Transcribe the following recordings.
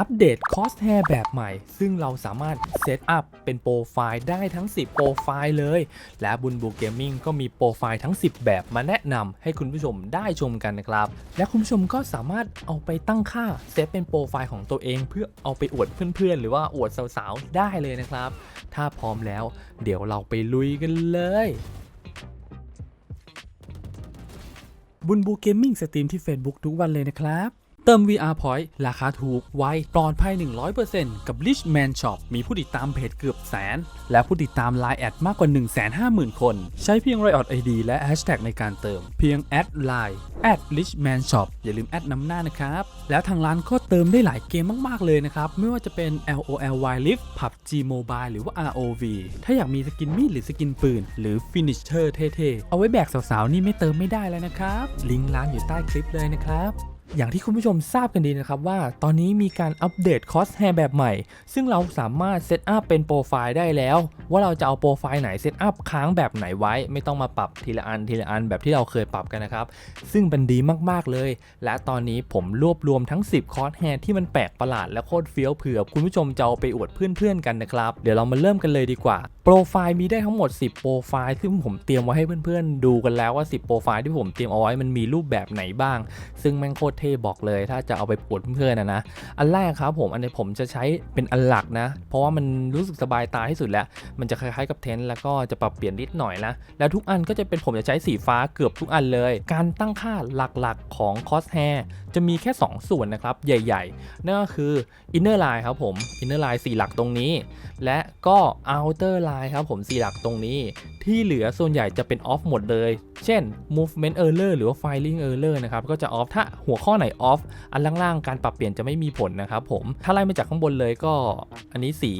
อัปเดตคอสแ a ร์แบบใหม่ ซึ่งเราสามารถเซตอัพเป็นโปรไฟล์ได้ทั้ง 10 โปรไฟล์เลย และบุญบูเกมมิ่งก็มีโปรไฟล์ทั้ง 10 แบบมาแนะนำให้คุณผู้ชมได้ชมกันนะครับ และคุณผู้ชมก็สามารถเอาไปตั้งค่าเซตเป็นโปรไฟล์ของตัวเอง เพื่อเอาไปอวดเพื่อนๆ หรือว่าอวดสาวๆ ได้เลยนะครับ ถ้าพร้อมแล้ว เดี๋ยวเราไปลุยกันเลยบุญบูเกมมิ่งสตรีมที่ Facebook ทุกวันเลยนะครับ เติม VR Point ราคาถูก ไว ปลอดภัย 100%กับ Richman Shop มีผู้ติดตามเพจเกือบแสน และผู้ติดตาม Line แอดมากกว่า 150,000 คน ใช้เพียง Riot ID และ Hashtag ในการเติม เพียงแอด Line แอด Richman Shop อย่าลืมแอดนำหน้านะครับ แล้วทางร้านก็เติมได้หลายเกมมากๆเลยนะครับ ไม่ว่าจะเป็น LOL Wild Rift PUBG Mobile หรือว่า ROV ถ้าอยากมีสกินมีดหรือสกินปืน หรือ Finisher เท่ๆ เอาไว้แบกสาวๆนี่ไม่เติมไม่ได้แล้วนะครับ ลิงก์ร้านอยู่ใต้คลิปเลยนะครับ อย่างที่คุณผู้ชมทราบกันดีนะครับว่าตอนนี้มีการอัปเดตคอสแ a ร์แบบใหม่ ซึ่งเราสามารถเซตอัพเป็นโปรไฟล์ได้แล้ว ว่าเราจะเอาโปรไฟล์ไหนเซตอัพค้างแบบไหนไว้ ไม่ต้องมาปรับทีละอันทีละอันแบบที่เราเคยปรับกันนะครับ ซึ่งเป็นดีมากๆเลย และตอนนี้ผมรวบรวมทั้ง 10 คอร์สแฮร์ที่มันแปลกประหลาดและโคตรเฟี้ยวเผื่อคุณผู้ชมจะเอาไปอวดเพื่อนๆกันนะครับเดี๋ยวเรามาเริ่มกันเลยดีกว่าโปรไฟล์มีได้ทั้งหมด 10 โปรไฟล์ซึ่งผมเตรียมไว้ให้เพื่อนๆดูกันแล้วว่า 10 โปรไฟล์ที่ผมเตรียมเอาไว้มันมีรูปแบบไหนบ้าง ซึ่งแม่งโคตรเท่บอกเลย ถ้าจะเอาไปอวดเพื่อนๆนะนะ อันแรกครับผมอันนี้ผมจะใช้เป็นอันหลักนะ เพราะว่ามันรู้สึกสบายตาที่สุดแล้ว มันจะคล้ายๆกับเทนต์แล้วก็จะปรับเปลี่ยนนิดหน่อยนะ แล้วทุกอันก็จะเป็นผมจะใช้สีฟ้าเกือบทุกอันเลย การตั้งค่าหลักๆของคอสแฮร์จะมีแค่ 2 ส่วนนะครับ ใหญ่ๆ นั่นก็คือ Inner Line ครับผม Inner Line 4หลักตรงนี้ และก็ Outer Line ครับผม4หลักตรงนี้ ที่เหลือส่วนใหญ่จะเป็น off หมดเลย เช่น movement error หรือว่า filing error นะครับ ก็จะ off ถ้าหัวข้อข้อไหน off อันล่างๆ การปรับเปลี่ยนจะไม่มีผลนะครับผมถ้าไล่มาจากข้างบนเลยก็อันนี้สี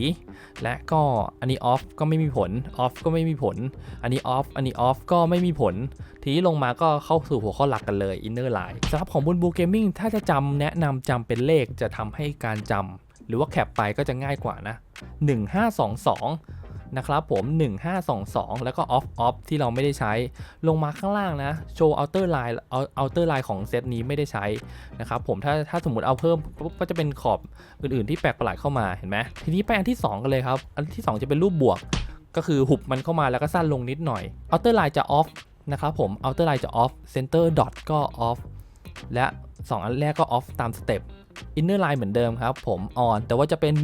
และก็อันนี้ off ก็ไม่มีผล off ก็ไม่มีผล อันนี้ off อันนี้ off ก็ไม่มีผล ทีนี้ลงมาก็เข้าสู่หัวข้อหลักกันเลย inner line สำหรับของบนบูเกมมิ่งถ้าจะจำแนะนำจำเป็นเลขจะทำให้การจำหรือว่าแคปไปก็จะง่ายกว่านะ1522 นะครับผม 1522 แล้วก็ off off ที่เราไม่ได้ใช้ ลงมาข้างล่างนะโชว์ outer line outer line ของเซตนี้ไม่ได้ใช้นะครับผมถ้าถ้าสมมติเอาเพิ่มปุ๊บก็จะเป็นขอบอื่นๆที่แปลกประหลาดเข้ามาเห็นไหมทีนี้ไปอันที่ 2 กันเลยครับ อันที่ 2 จะเป็นรูปบวก ก็คือหุบมันเข้ามาแล้วก็สั้นลงนิดหน่อย outer line จะ off นะครับผม outer line จะ off center dot ก็ off และ 2 อันแรกก็ off ตามสเต็ป inner line เหมือนเดิมครับผม on แต่ว่าจะเป็น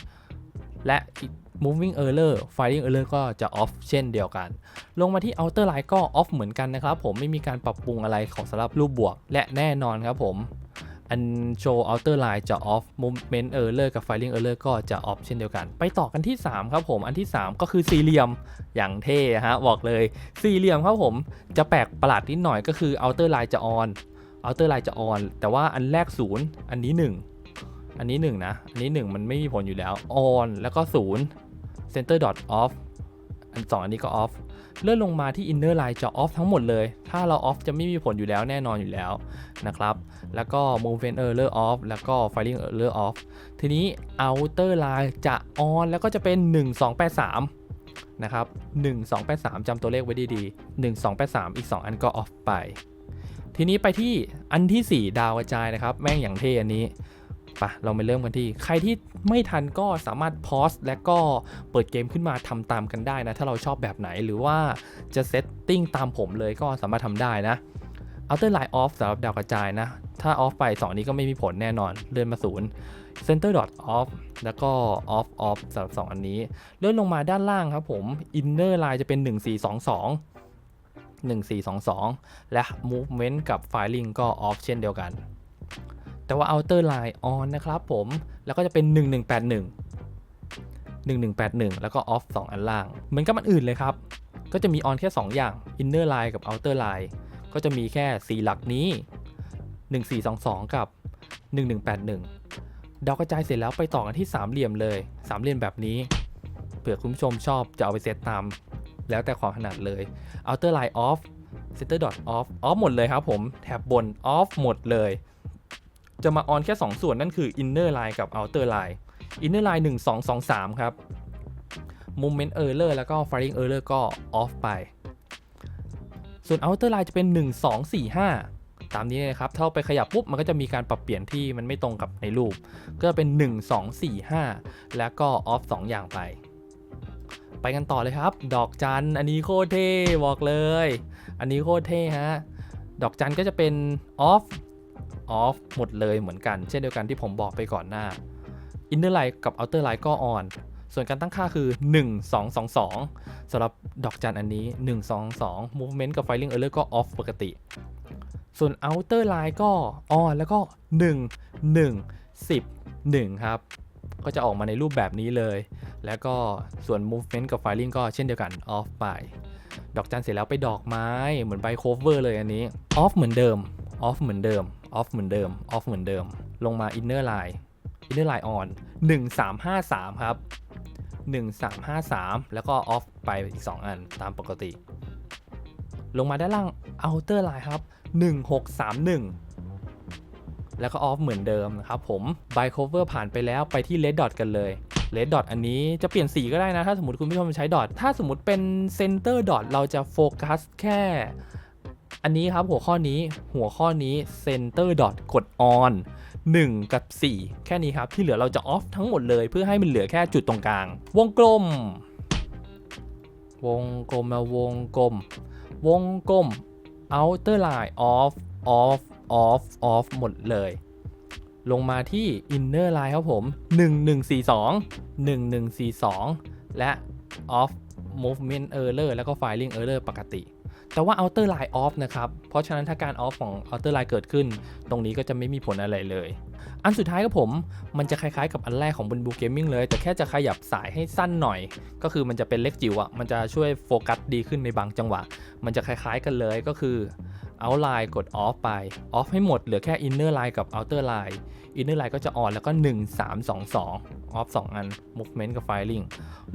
1420 และ moving error firing error ก็จะ off เช่นเดียวกัน ลงมาที่ outer line ก็ off เหมือนกันนะครับผมไม่มีการปรับปรุงอะไรของสำหรับรูปบวก และแน่นอนครับผมอันโชว์ outer line จะ off movement error กับ firing error ก็จะ off เช่นเดียวกัน ไปต่อกันที่ 3 ครับผม อันที่ 3 ก็คือสี่เหลี่ยมอย่างเท่ฮะบอกเลยสี่เหลี่ยมครับผมจะแปลกประหลาดนิดหน่อยก็คือ outer line จะ on outer line จะ on แต่ว่าอันแรก 0 อันนี้ 1 อันนี้ 1 นะ อันนี้ 1 มันไม่มีผลอยู่แล้ว on แล้วก็ 0 center dot off อัน2อันนี้ก็ off เลื่อนลงมาที่ inner line จะ off ทั้งหมดเลย ถ้าเรา off จะไม่มีผลอยู่แล้วแน่นอนอยู่แล้วนะครับ แล้วก็ movement error off แล้วก็ firing error off ทีนี้ outer line จะ on แล้วก็จะเป็น 1283 นะครับ 1283จำตัวเลขไว้ดีๆ 1283 อีก 2 อันก็ off ไป ทีนี้ไปที่อันที่ 4 ดาวกระจายนะครับ แม่งอย่างเท่อันนี้ ปะเราไปเริ่มกันที่ ใครที่ไม่ทันก็สามารถพอสและก็เปิดเกมขึ้นมาทำตามกันได้นะ ถ้าเราชอบแบบไหนหรือว่าจะเซตติ้งตามผมเลยก็สามารถทำได้นะ outer line off สำหรับดาวกระจายนะ ถ้า off ไป 2 นี้ก็ไม่มีผลแน่นอน เลื่อนมาศูนย์ center dot off แล้วก็ off off สำหรับ 2 อันนี้ เลื่อนลงมาด้านล่างครับผม inner line จะเป็น 1422 1422 และ movement กับ filing ก็ off เช่นเดียวกัน แต่ว่า outer line on นะครับผม แล้วก็จะเป็น 1181 1181 แล้วก็ off 2 อันล่าง เหมือนกับอันอื่นเลยครับ ก็จะมี on แค่ 2 อย่าง inner line กับ outer line ก็จะมีแค่ 4 หลักนี้ 1422 กับ 1181 ดาวกระจายเสร็จแล้วไปต่อกันที่3เหลี่ยมเลย3เหลี่ยมแบบนี้เผื่อคุณผู้ชมชอบจะเอาไปเซตตาม แล้วแต่ความถนัดเลย outer line off center dot off off หมดเลยครับผม แถบบน off หมดเลย จะมา on แค่ 2 ส่วนนั่นคือ inner line กับ outer line inner line 1 2 2 3 ครับ movement error แล้วก็ firing error ก็ off ไป ส่วน outer line จะเป็น 1 2 4 5 ตามนี้นะครับ ถ้าเราไปขยับปุ๊บ มันก็จะมีการปรับเปลี่ยนที่มันไม่ตรงกับในรูป ก็เป็น 1 2 4 5 แล้วก็ออฟ2อย่างไปไปกันต่อเลยครับ ดอกจัน อันนี้โคตรเท่บอกเลย อันนี้โคตรเท่ฮะ ดอกจันก็จะเป็นอ อฟอฟหมดเลยเหมือนกัน เช่นเดียวกันที่ผมบอกไปก่อนหน้า Inner Line กับ Outer Line ก็ on ส่วนการตั้งค่าคือ 1 2 2 2สำหรับดอกจันอันนี้ 1 2 2 movement กับ firing error ก็ off ปกติ ส่วน outer line ก็ on แล้วก็ 1 1 10 1 ครับ ก็จะออกมาในรูปแบบนี้เลย แล้วก็ส่วน movement กับ firing ก็เช่นเดียวกัน off ไป ดอกจันเสร็จแล้วไปดอกไม้เหมือนใบ cover เลยอันนี้ off เหมือนเดิม off เหมือนเดิม off เหมือนเดิม off เหมือนเดิม ลงมา inner line inner line on 1353ครับ1353แล้วก็ off ไปอีก2อันตามปกติ ลงมาด้านล่าง outer line ครับ1631แล้วก็ off เหมือนเดิมนะครับผม by cover ผ่านไปแล้วไปที่ red dot กันเลย red dot อันนี้จะเปลี่ยนสีก็ได้นะ ถ้าสมมติคุณผู้ชมใช้ dot ถ้าสมมติเป็น center dot เราจะโฟกัสแค่ อันนี้ครับหัวข้อนี้หัวข้อนี้ center dot กด on 1 กับ 4 แค่นี้ครับที่เหลือเราจะ off ทั้งหมดเลย เพื่อให้มันเหลือแค่จุดตรงกลาง วงกลม วงกลมมาวงกลม วงกลม outer line off off off off หมดเลย ลงมาที่ inner line ครับผม 1142 1142 และ off movement error แล้วก็ filing error ปกติ แต่ว่า outer line off นะครับ เพราะฉะนั้นถ้าการ off ของ outer line เกิดขึ้น ตรงนี้ก็จะไม่มีผลอะไรเลย อันสุดท้ายครับผม มันจะคล้ายๆกับอันแรกของบนบูเกมมิ่งเลย แต่แค่จะขยับสายให้สั้นหน่อย ก็คือมันจะเป็นเล็กจิ๋วอะมันจะช่วยโฟกัสดีขึ้นในบางจังหวะ มันจะคล้ายๆกันเลยก็คือ outline กด off ไป off ให้หมดเหลือแค่ inner line กับ outer line inner line ก็จะ on แล้วก็ 1 3 2 2 off 2 อัน movement กับ firing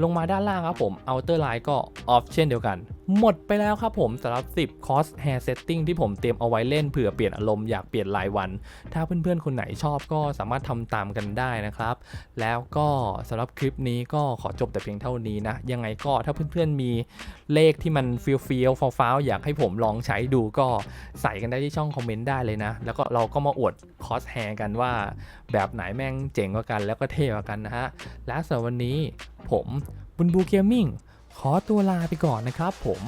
ลงมาด้านล่างครับผม outer line ก็ off เช่นเดียวกัน หมดไปแล้วครับผมสำหรับ 10 cost hair setting ที่ผมเตรียมเอาไว้เล่นเผื่อเปลี่ยนอารมณ์อยากเปลี่ยนรายวัน ถ้าเพื่อนๆ คนไหนชอบก็สามารถทำตามกันได้นะครับ แล้วก็สำหรับคลิปนี้ก็ขอจบแต่เพียงเท่านี้นะ ยังไงก็ถ้าเพื่อนๆมีเลขที่มันฟีลฟีลฟ้าวๆอยากให้ผมลองใช้ดูก็ใส่กันได้ที่ช่องคอมเมนต์ได้เลยนะ แล้วก็เราก็มาอวดคอสแฮร์กันว่า แบบไหนแม่งเจ๋งกว่ากันแล้วก็เท่กว่ากันนะฮะและสำหรับวันนี้ผมบุญบูเกมมิ่ง ขอตัวลาไปก่อนนะครับผม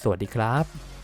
สวัสดีครับ